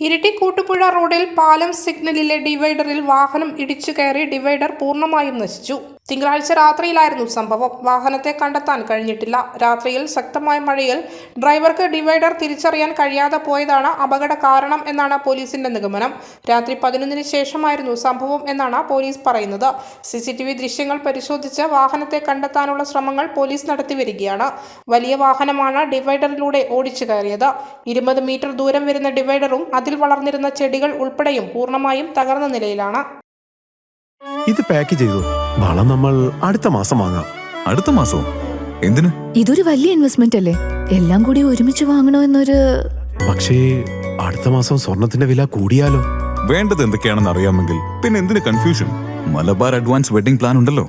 ഇരിട്ടി കൂട്ടുപുഴ റോഡിൽ പാലം സിഗ്നലിലെ ഡിവൈഡറിൽ വാഹനം ഇടിച്ചു കയറി ഡിവൈഡർ പൂർണമായും നശിച്ചു. തിങ്കളാഴ്ച രാത്രിയിലായിരുന്നു സംഭവം. വാഹനത്തെ കണ്ടെത്താൻ കഴിഞ്ഞിട്ടില്ല. രാത്രിയിൽ ശക്തമായ മഴയിൽ ഡ്രൈവർക്ക് ഡിവൈഡർ തിരിച്ചറിയാൻ കഴിയാതെ പോയതാണ് അപകട കാരണം എന്നാണ് പോലീസിന്റെ നിഗമനം. രാത്രി പതിനൊന്നിന് ശേഷമായിരുന്നു സംഭവം എന്നാണ് പോലീസ് പറയുന്നത്. സിസിടിവി ദൃശ്യങ്ങൾ പരിശോധിച്ച് വാഹനത്തെ കണ്ടെത്താനുള്ള ശ്രമങ്ങൾ പോലീസ് നടത്തിവരികയാണ് വലിയ വാഹനമാണ് ഡിവൈഡറിലൂടെ ഓടിച്ചു കയറിയത്. ഇരുപത് മീറ്റർ ദൂരം വരുന്ന ഡിവൈഡറും അതിൽ വളർന്നിരുന്ന ചെടികൾ ഉൾപ്പെടെയും പൂർണമായും തകർന്ന നിലയിലാണ്. ഇത് പാക്ക് ചെയ്തു. വളം നമ്മൾ അടുത്ത മാസം വാങ്ങാം. അടുത്ത മാസവും എന്തിനു? ഇതൊരു വലിയ ഇൻവെസ്റ്റ്മെന്റ് അല്ലേ? എല്ലാം കൂടി ഒരുമിച്ച് വാങ്ങണോ എന്നൊരു പക്ഷേ അടുത്ത മാസം സ്വർണത്തിന്റെ വില കൂടിയാലോ? വേണ്ടത് എന്തൊക്കെയാണെന്ന് അറിയാമെങ്കിൽ പിന്നെ എന്തിന് confusion Malabar advance wedding plan ഉണ്ടല്ലോ.